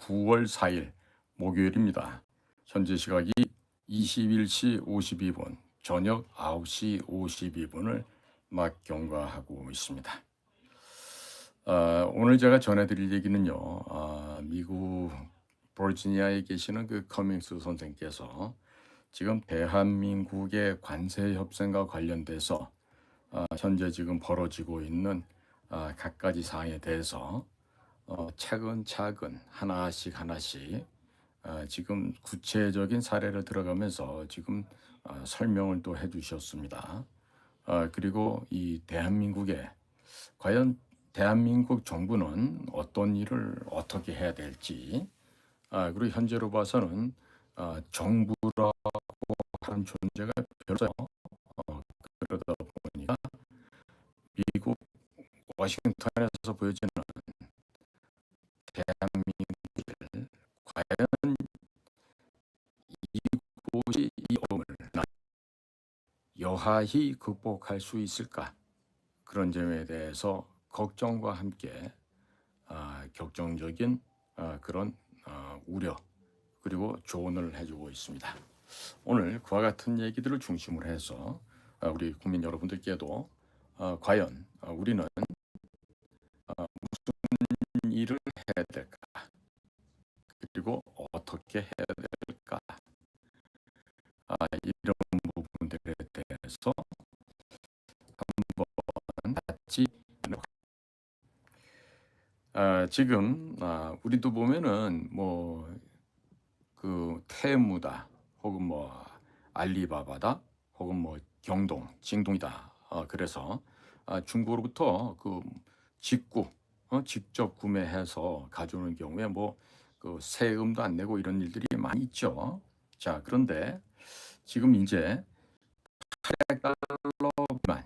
9월 4일 목요일입니다. 현재 시각이 21시 52분, 저녁 9시 52분을 막 경과하고 있습니다. 아, 오늘 제가 전해드릴 얘기는요, 아, 미국 버지니아에 계시는 그 커밍스 선생께서 지금 대한민국의 관세 협상과 관련돼서 아, 현재 지금 벌어지고 있는 아, 각가지 사항에 대해서 어, 차근차근 하나씩 하나씩 아, 지금 구체적인 사례를 들어가면서 지금 아, 설명을 또 해주셨습니다. 아, 그리고 이 대한민국에 과연 대한민국 정부는 어떤 일을 어떻게 해야 될지 아, 그리고 현재로 봐서는 아, 정부라고 하는 존재가 별로 어, 그러다 보니까 미국 워싱턴에서 보여지는 여하히 극복할 수 있을까 그런 점에 대해서 걱정과 함께 아, 격정적인 아, 그런 아, 우려 그리고 조언을 해주고 있습니다. 오늘 그와 같은 얘기들을 중심으로 해서 아, 우리 국민 여러분들께도 아, 과연 아, 우리는 아, 무슨 일을 해야 될까 그리고 어떻게 해야 아, 지금 아, 우리도 보면은 뭐 그 테무다 혹은 뭐 알리바바다 혹은 뭐 경동, 징동이다. 어, 그래서 아, 중국으로부터 그 직구, 어, 직접 구매해서 가져오는 경우에 뭐 그 세금도 안 내고 이런 일들이 많이 있죠. 자, 그런데 지금 이제 800달러 미만,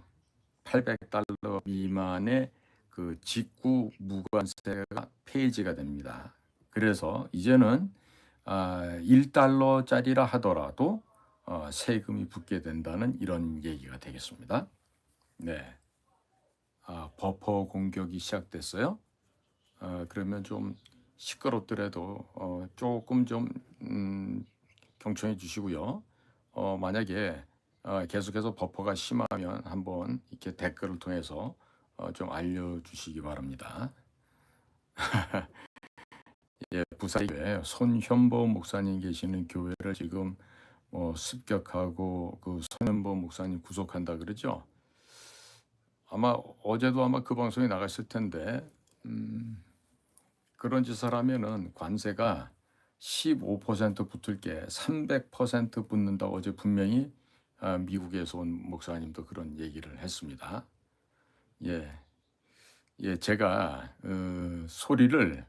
800달러 미만의 그 직구 무관세가 폐지가 됩니다. 그래서 이제는 아, 1달러짜리라 하더라도 어, 세금이 붙게 된다는 이런 얘기가 되겠습니다. 네. 아, 버퍼 공격이 시작됐어요. 아, 그러면 좀 시끄럽더라도 어, 조금 좀 음, 경청해 주시고요. 어, 만약에 어, 계속해서 버퍼가 심하면 한번 이렇게 댓글을 통해서 어, 좀 알려주시기 바랍니다. 예, 부산교회 손현보 목사님 계시는 교회를 지금 뭐 습격하고 그 손현보 목사님 구속한다 그러죠. 아마 어제도 아마 그 방송에 나갔을 텐데 음, 그런 짓을 하면은 관세가 15% 붙을 게 300% 붙는다 어제 분명히 아, 미국에서 온 목사님도 그런 얘기를 했습니다. 예, 예, 제가 어, 소리를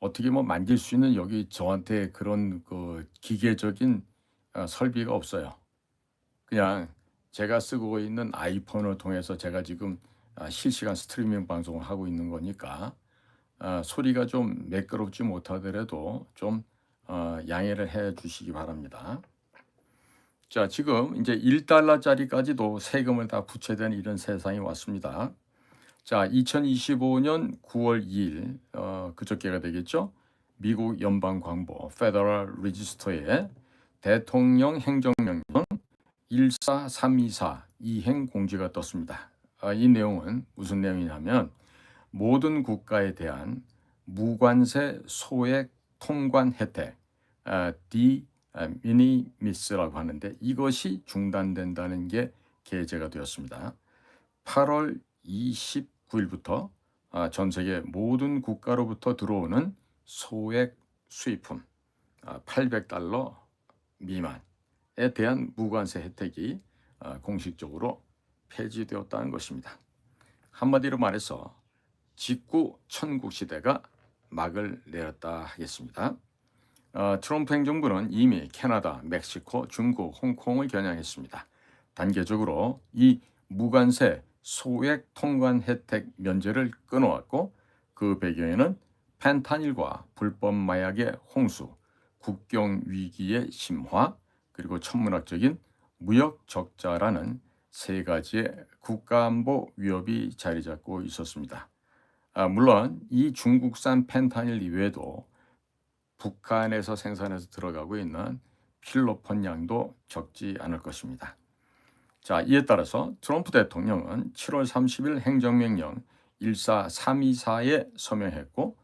어떻게 뭐 만질 수 있는 여기 저한테 그런 그 기계적인 어, 설비가 없어요. 그냥 제가 쓰고 있는 아이폰을 통해서 제가 지금 아, 실시간 스트리밍 방송을 하고 있는 거니까 아, 소리가 좀 매끄럽지 못하더라도 좀 어, 양해를 해 주시기 바랍니다. 자, 지금 이제 1달러짜리까지도 세금을 다 부채되는 이런 세상이 왔습니다. 자, 2025년 9월 2일 어, 그저께가 되겠죠. 미국 연방 광보 Federal Register에 대통령 행정명령 14324 이행 공지가 떴습니다. 아, 이 내용은 무슨 내용이냐면 모든 국가에 대한 무관세 소액 통관 혜택 아, 디 미니미스라고 하는데 이것이 중단된다는 게 게재가 되었습니다. 8월 29일부터 아, 전 세계 모든 국가로부터 들어오는 소액 수입품 800달러 미만에 대한 무관세 혜택이 아, 공식적으로 폐지되었다는 것입니다. 한마디로 말해서 직구 천국 시대가 막을 내렸다 하겠습니다. 어, 트럼프 행정부는 이미 캐나다, 멕시코, 중국, 홍콩을 겨냥했습니다. 단계적으로 이 무관세 소액 통관 혜택 면제를 끊어왔고 그 배경에는 펜타닐과 불법 마약의 홍수, 국경 위기의 심화, 그리고 천문학적인 무역 적자라는 세 가지의 국가안보 위협이 자리 잡고 있었습니다. 아, 물론 이 중국산 펜타닐 이외에도 북한에서 생산해서 들어가고 있는 필로폰 양도 적지 않을 것입니다. 자, 이에 따라서 트럼프 대통령은 7월 30일 행정명령 14324에 서명했고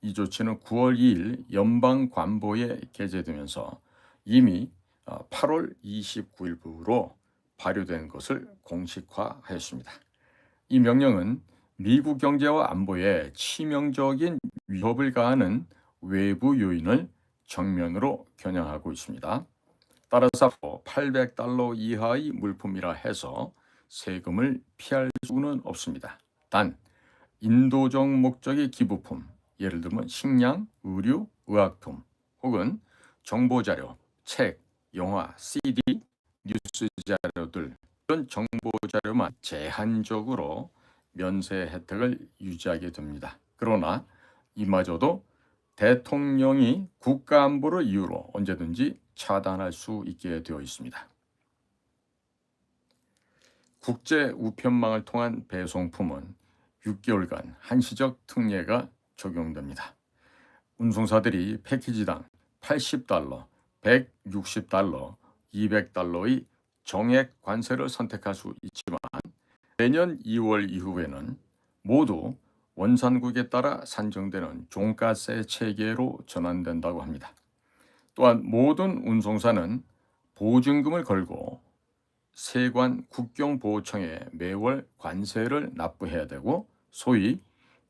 이 조치는 9월 2일 연방 관보에 게재되면서 이미 8월 29일부로 발효된 것을 공식화하였습니다. 이 명령은 미국 경제와 안보에 치명적인 위협을 가하는 외부 요인을 정면으로 겨냥하고 있습니다. 따라서 800달러 이하의 물품이라 해서 세금을 피할 수는 없습니다. 단 인도적 목적의 기부품, 예를 들면 식량, 의류, 의약품 혹은 정보자료, 책, 영화, CD, 뉴스 자료들 이런 정보 자료만 제한적으로 면세 혜택을 유지하게 됩니다. 그러나 이마저도 대통령이 국가 안보를 이유로 언제든지 차단할 수 있게 되어 있습니다. 국제 우편망을 통한 배송품은 6개월간 한시적 특례가 적용됩니다. 운송사들이 패키지당 80달러, 160달러, 200달러의 정액 관세를 선택할 수 있지만 내년 2월 이후에는 모두 원산국에 따라 산정되는 종가세 체계로 전환된다고 합니다. 또한 모든 운송사는 보증금을 걸고 세관 국경보호청에 매월 관세를 납부해야 되고 소위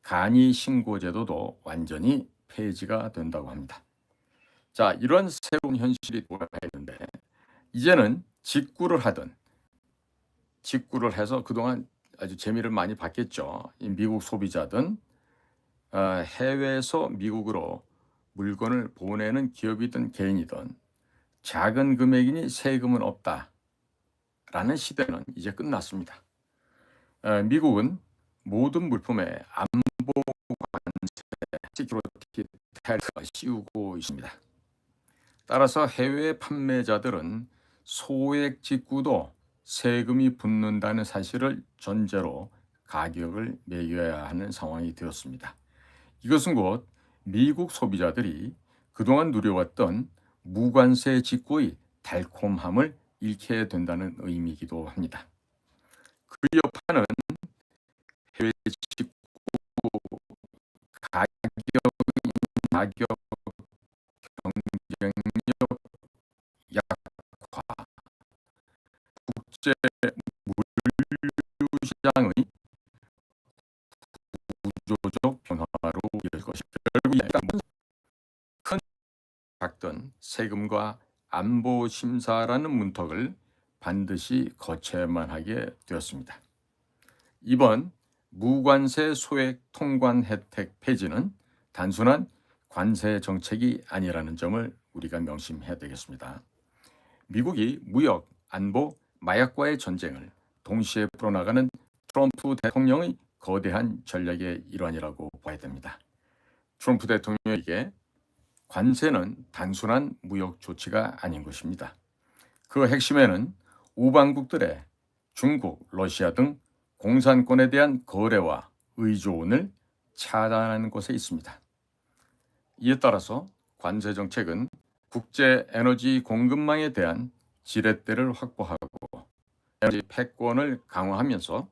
간이 신고 제도도 완전히 폐지가 된다고 합니다. 자, 이런 새로운 현실이 돌아있는데 이제는 직구를 하든 직구를 해서 그동안 아주 재미를 많이 봤겠죠. 미국 소비자든 어, 해외에서 미국으로 물건을 보내는 기업이든 개인이든 작은 금액이니 세금은 없다 라는 시대는 이제 끝났습니다. 어, 미국은 모든 물품에 안보 관세 시큐리티 텍스가 씌우고 있습니다. 따라서 해외 판매자들은 소액 직구도 세금이 붙는다는 사실을 전제로 가격을 매겨야 하는 상황이 되었습니다. 이것은 곧 미국 소비자들이 그동안 누려왔던 무관세 직구의 달콤함을 잃게 된다는 의미이기도 합니다. 그 여파는 해외 직구 가격, 가격 국제 물류시장의 구조적 변화로 이을 것입니다. 결국 큰 작든 세금과 안보 심사라는 문턱을 반드시 거쳐야만 하게 되었습니다. 이번 무관세 소액 통관 혜택 폐지는 단순한 관세 정책이 아니라는 점을 우리가 명심해야 되겠습니다. 미국이 무역, 안보, 마약과의 전쟁을 동시에 풀어나가는 트럼프 대통령의 거대한 전략의 일환이라고 봐야 됩니다. 트럼프 대통령에게 관세는 단순한 무역 조치가 아닌 것입니다. 그 핵심에는 우방국들의 중국, 러시아 등 공산권에 대한 거래와 의존을 차단하는 것에 있습니다. 이에 따라서 관세 정책은 국제 에너지 공급망에 대한 지렛대를 확보하고 에너지 패권을 강화하면서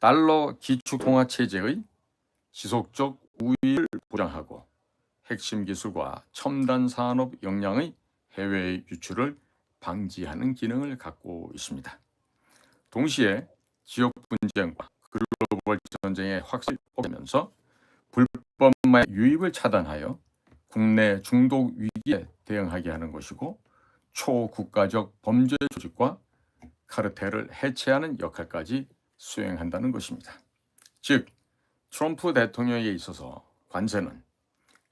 달러 기축 통화 체제의 지속적 우위를 보장하고 핵심 기술과 첨단 산업 역량의 해외 유출을 방지하는 기능을 갖고 있습니다. 동시에 지역 분쟁과 글로벌 전쟁의 확실히 면서 불법 마약 유입을 차단하여 국내 중독 위기에 대응하게 하는 것이고 초국가적 범죄 조직과 카르텔을 해체하는 역할까지 수행한다는 것입니다. 즉 트럼프 대통령에 있어서 관세는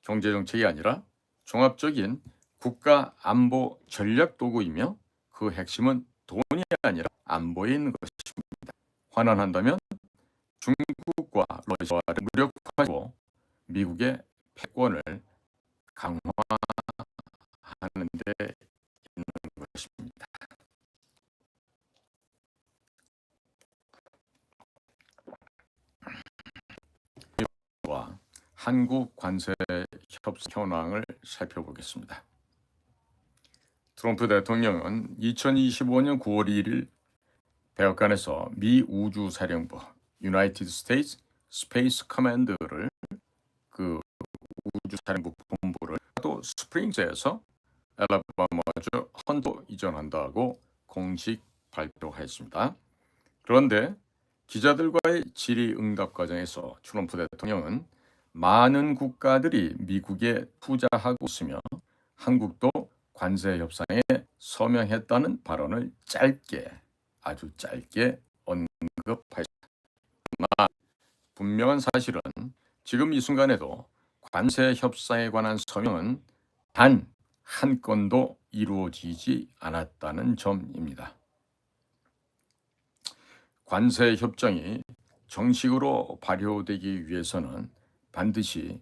경제 정책이 아니라 종합적인 국가 안보 전략 도구이며 그 핵심은 돈이 아니라 안보에 있는 것입니다. 환원한다면 중국과 러시아를 무력화하고 미국의 패권을 강화하는 데 있는 것입니다. 한국 관세 협상 현황을 살펴보겠습니다. 트럼프 대통령은 2025년 9월 1일 백악관에서 미 우주사령부 유나이티드 스테이츠 스페이스 커맨드를 그 우주사령부 본부를 또 스프링스에서 엘라바마주 헌도 이전한다고 공식 발표했습니다. 그런데 기자들과의 질의응답 과정에서 트럼프 대통령은 많은 국가들이 미국에 투자하고 있으며 한국도 관세 협상에 서명했다는 발언을 짧게 아주 짧게 언급하였습니다. 그러나 분명한 사실은 지금 이 순간에도 관세 협상에 관한 서명은 단 한 건도 이루어지지 않았다는 점입니다. 관세 협정이 정식으로 발효되기 위해서는 반드시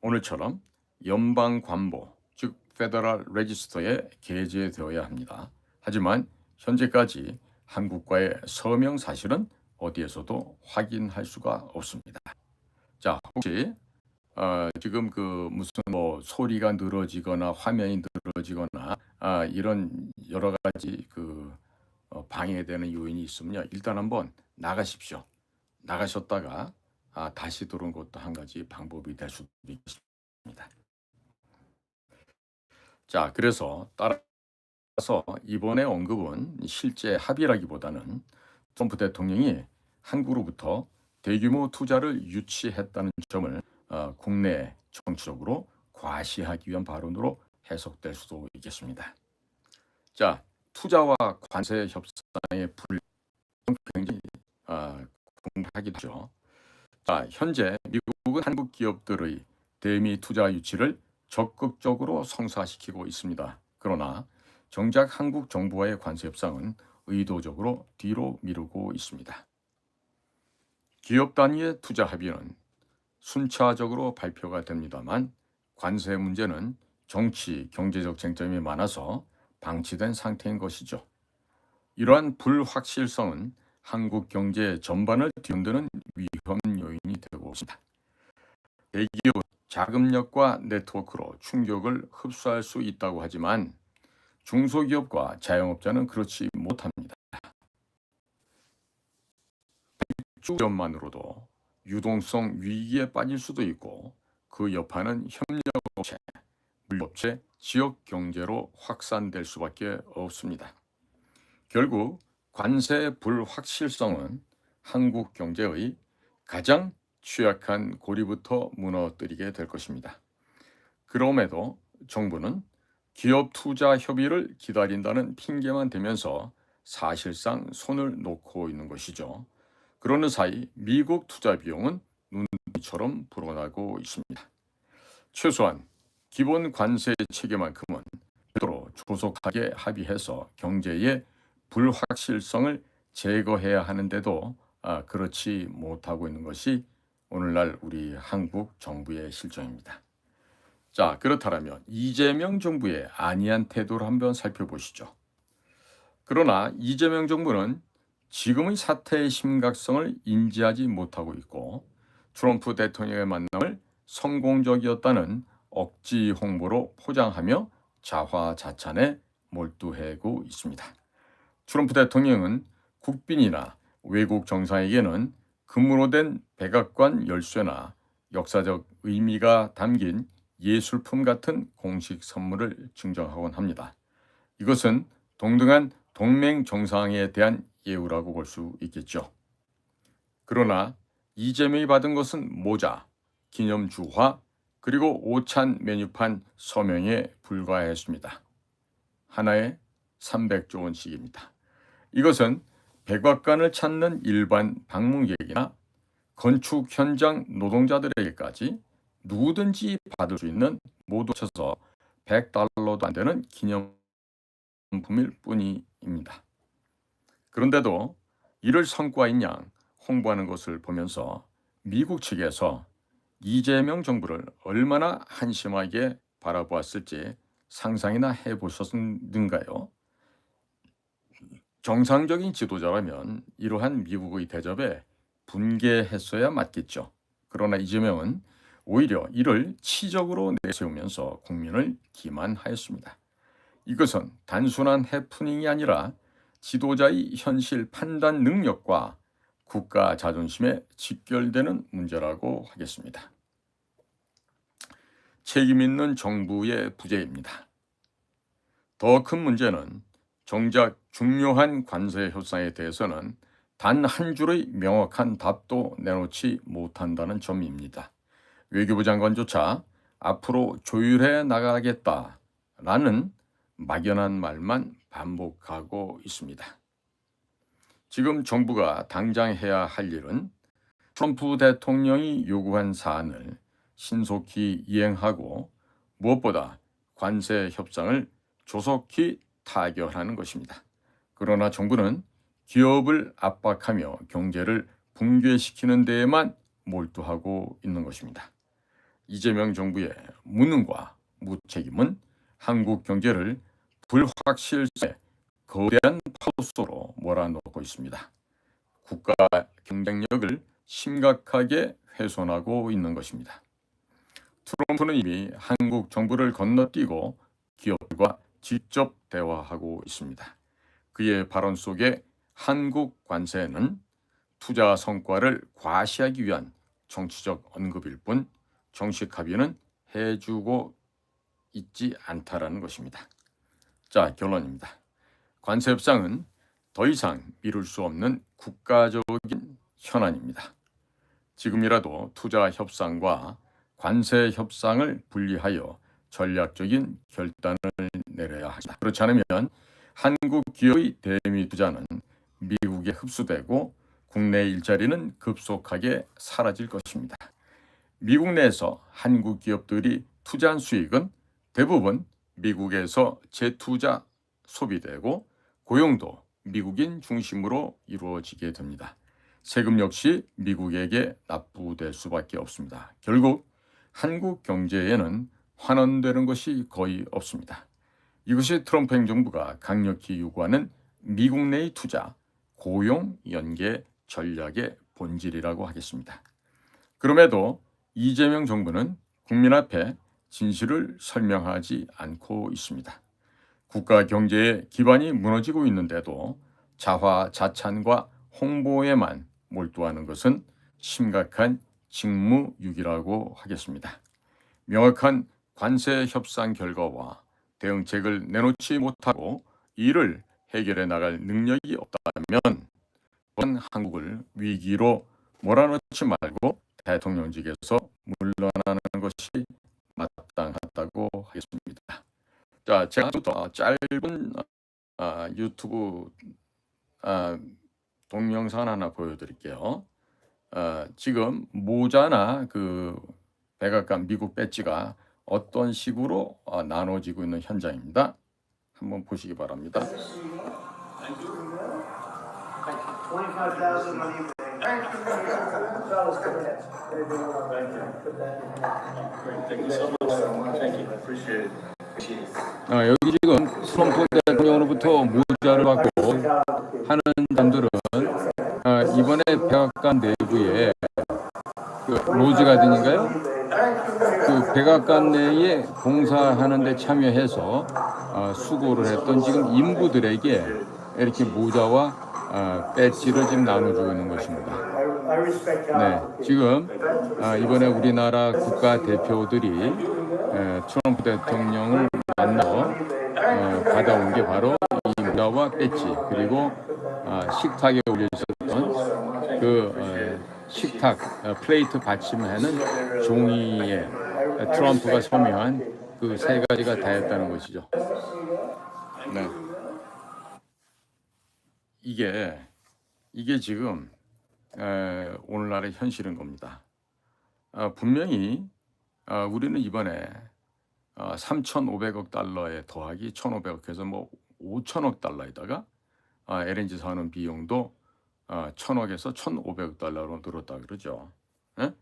오늘처럼 연방 관보 즉 페더럴 레지스터에 게재되어야 합니다. 하지만 현재까지 한국과의 서명 사실은 어디에서도 확인할 수가 없습니다. 자, 혹시 어, 지금 그 무슨 뭐 소리가 늘어지거나 화면이 늘어지거나 아, 이런 여러 가지 그 어, 방해되는 요인이 있으면요. 일단 한번 나가십시오. 나가셨다가 아, 다시 들어온 것도 한 가지 방법이 될 수도 있습니다. 자, 그래서 따라서 이번에 언급은 실제 합의라기보다는 트럼프 대통령이 한국으로부터 대규모 투자를 유치했다는 점을 어, 국내 정치적으로 과시하기 위한 발언으로 해석될 수도 있겠습니다. 자, 투자와 관세 협상의 불 굉장히 어, 공하기도 하죠. 자, 현재 미국은 한국 기업들의 대미 투자 유치를 적극적으로 성사시키고 있습니다. 그러나 정작 한국 정부와의 관세 협상은 의도적으로 뒤로 미루고 있습니다. 기업 단위의 투자 합의는 순차적으로 발표가 됩니다만 관세 문제는 정치, 경제적 쟁점이 많아서 방치된 상태인 것이죠. 이러한 불확실성은 한국 경제 전반을 뒤흔드는 위험 요인이 되고 있습니다. 대기업 자금력과 네트워크로 충격을 흡수할 수 있다고 하지만 중소기업과 자영업자는 그렇지 못합니다. 주점만으로도 유동성 위기에 빠질 수도 있고 그 여파는 협력업체, 물업체, 지역 경제로 확산될 수밖에 없습니다. 결국 관세 불확실성은 한국 경제의 가장 취약한 고리부터 무너뜨리게 될 것입니다. 그럼에도 정부는 기업 투자 협의를 기다린다는 핑계만 대면서 사실상 손을 놓고 있는 것이죠. 그러는 사이 미국 투자 비용은 눈처럼 불어나고 있습니다. 최소한 기본 관세 체계만큼은 별도로 조속하게 합의해서 경제의 불확실성을 제거해야 하는데도 아, 그렇지 못하고 있는 것이 오늘날 우리 한국 정부의 실정입니다. 자, 그렇다면 이재명 정부의 안이한 태도를 한번 살펴보시죠. 그러나 이재명 정부는 지금의 사태의 심각성을 인지하지 못하고 있고 트럼프 대통령의 만남을 성공적이었다는 억지 홍보로 포장하며 자화자찬에 몰두하고 있습니다. 트럼프 대통령은 국빈이나 외국 정상에게는 금으로 된 백악관 열쇠나 역사적 의미가 담긴 예술품 같은 공식 선물을 증정하곤 합니다. 이것은 동등한 동맹 정상에 대한 예우라고 볼 수 있겠죠. 그러나 이재명이 받은 것은 모자, 기념 주화, 그리고 오찬 메뉴판 서명에 불과했습니다. 하나에 300조 원씩입니다. 이것은 백악관을 찾는 일반 방문객이나 건축 현장 노동자들에게까지 누구든지 받을 수 있는 모두 쳐서 100달러도 안 되는 기념품일 뿐입니다. 그런데도 이를 성과인 양 홍보하는 것을 보면서 미국 측에서 이재명 정부를 얼마나 한심하게 바라보았을지 상상이나 해보셨는가요? 정상적인 지도자라면 이러한 미국의 대접에 분개했어야 맞겠죠. 그러나 이재명은 오히려 이를 치적으로 내세우면서 국민을 기만하였습니다. 이것은 단순한 해프닝이 아니라 지도자의 현실 판단 능력과 국가 자존심에 직결되는 문제라고 하겠습니다. 책임 있는 정부의 부재입니다. 더 큰 문제는 정작 중요한 관세 협상에 대해서는 단 한 줄의 명확한 답도 내놓지 못한다는 점입니다. 외교부 장관조차 앞으로 조율해 나가겠다라는 막연한 말만 반복하고 있습니다. 지금 정부가 당장 해야 할 일은 트럼프 대통령이 요구한 사안을 신속히 이행하고 무엇보다 관세 협상을 조속히 타결하는 것입니다. 그러나 정부는 기업을 압박하며 경제를 붕괴시키는 데에만 몰두하고 있는 것입니다. 이재명 정부의 무능과 무책임은 한국 경제를 불확실성의 거대한 파도 속으로 몰아넣고 있습니다. 국가 경쟁력을 심각하게 훼손하고 있는 것입니다. 트럼프는 이미 한국 정부를 건너뛰고 기업과 직접 대화하고 있습니다. 그의 발언 속에 한국 관세는 투자 성과를 과시하기 위한 정치적 언급일 뿐 정식 합의는 해주고 있지 않다라는 것입니다. 자, 결론입니다. 관세 협상은 더 이상 미룰 수 없는 국가적인 현안입니다. 지금이라도 투자 협상과 관세 협상을 분리하여 전략적인 결단을 내려야 합니다. 그렇지 않으면 한국 기업의 대미 투자는 미국에 흡수되고 국내 일자리는 급속하게 사라질 것입니다. 미국 내에서 한국 기업들이 투자한 수익은 대부분 미국에서 재투자 소비되고 고용도 미국인 중심으로 이루어지게 됩니다. 세금 역시 미국에게 납부될 수밖에 없습니다. 결국 한국 경제에는 환원되는 것이 거의 없습니다. 이것이 트럼프 행정부가 강력히 요구하는 미국 내의 투자, 고용 연계 전략의 본질이라고 하겠습니다. 그럼에도 이재명 정부는 국민 앞에 진실을 설명하지 않고 있습니다. 국가 경제의 기반이 무너지고 있는데도 자화 자찬과 홍보에만 몰두하는 것은 심각한 직무유기라고 하겠습니다. 명확한 관세 협상 결과와 대응책을 내놓지 못하고 이를 해결해 나갈 능력이 없다면 한국을 위기로 몰아넣지 말고 대통령직에서 물러나는 것이 마땅하다고 하겠습니다. 자, 제가 또 짧은 아, 유튜브 아, 동영상 하나 보여드릴게요. 아, 지금 모자나 그 백악관 미국 배지가 어떤 식으로 아, 나눠지고 있는 현장입니다. 한번 보시기 바랍니다. 25,000 on eBay. Fellas, go ahead. Thank you so much. Thank you. Appreciate it. 아, 여기 지금 트럼프 대통령으로부터 모자를 받고 하는 사람들은 아, 이번에 백악관 내부에 그 로즈 가든인가요? 그 백악관 내에 공사하는 데 참여해서 아, 수고를 했던 지금 인부들에게 이렇게 모자와 아, 배지를 지금 나눠주고 있는 것입니다. 네, 지금 아, 이번에 우리나라 국가 대표들이 에, 트럼프 대통령을 만나서 어, 받아온 게 바로 이 모자와 배지 그리고 아, 식탁에 올려있었던 그 어, 식탁 어, 플레이트 받침하는 종이에 어, 트럼프가 서명한 그 세 가지가 다였다는 것이죠. 네. 이게 이게 지금 에, 오늘날의 현실인 겁니다. 아, 분명히 아, 우리는 이번에 아, 3,500억 달러에 더하기 1,500억 해서 뭐 5천억 달러에다가 아, LNG 사는 비용도 아, 1,000억에서 1,500억 달러로 늘었다 그러죠. 예?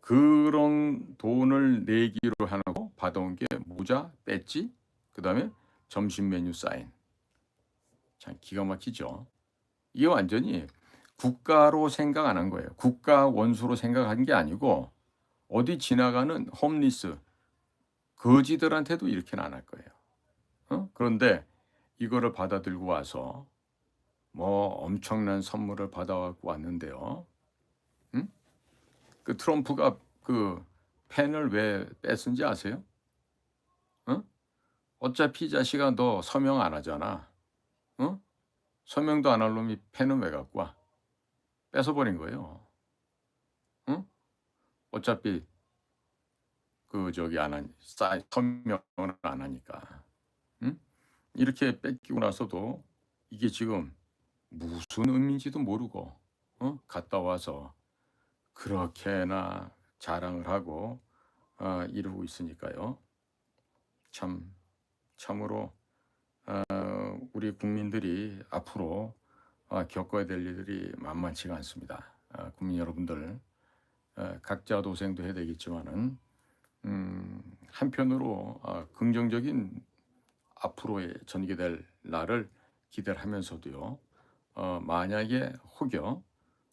그런 돈을 내기로 하고 받아온 게 모자, 배지, 그 다음에 점심 메뉴 사인. 참 기가 막히죠. 이게 완전히 국가로 생각 안 한 거예요. 국가 원수로 생각한 게 아니고 어디 지나가는 홈리스 거지들한테도 이렇게는 안 할 거예요. 어? 그런데 이거를 받아들고 와서 뭐 엄청난 선물을 받아갖고 왔는데요. 응? 그 트럼프가 그 펜을 왜 뺐은지 아세요? 어? 어차피 이 자식아 너 서명 안 하잖아. 어? 서명도 안 할 놈이 펜은 왜 갖고 와? 뺏어버린 거예요. 응? 어차피 그 저기 안 사인 서명을 안 하니까. 응? 이렇게 뺏기고 나서도 이게 지금 무슨 의미인지도 모르고 어? 갔다 와서 그렇게나 자랑을 하고 어, 이루고 있으니까요. 참 참으로 어, 우리 국민들이 앞으로 어, 겪어야 될 일들이 만만치가 않습니다. 어, 국민 여러분들 어, 각자 도생도 해야 되겠지만은 음, 한편으로 어, 긍정적인 앞으로의 전개될 날을 기대를 하면서도요. 어, 만약에 혹여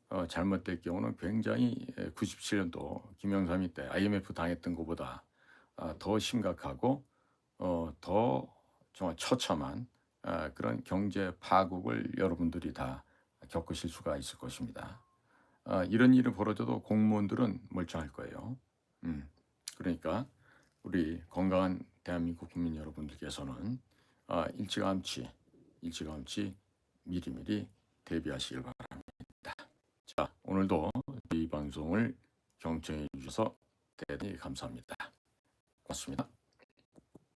어, 잘못될 경우는 굉장히 97년도 김영삼이 때 IMF 당했던 것보다 어, 더 심각하고 어, 더 정말 처참한 아, 그런 경제 파국을 여러분들이 다 겪으실 수가 있을 것입니다. 아, 이런 일이 벌어져도 공무원들은 멀쩡할 거예요. 음, 그러니까 우리 건강한 대한민국 국민 여러분들께서는 아, 일찌감치 일찌감치 미리미리 대비하시길 바랍니다. 자, 오늘도 이 방송을 경청해 주셔서 대단히 감사합니다. 고맙습니다.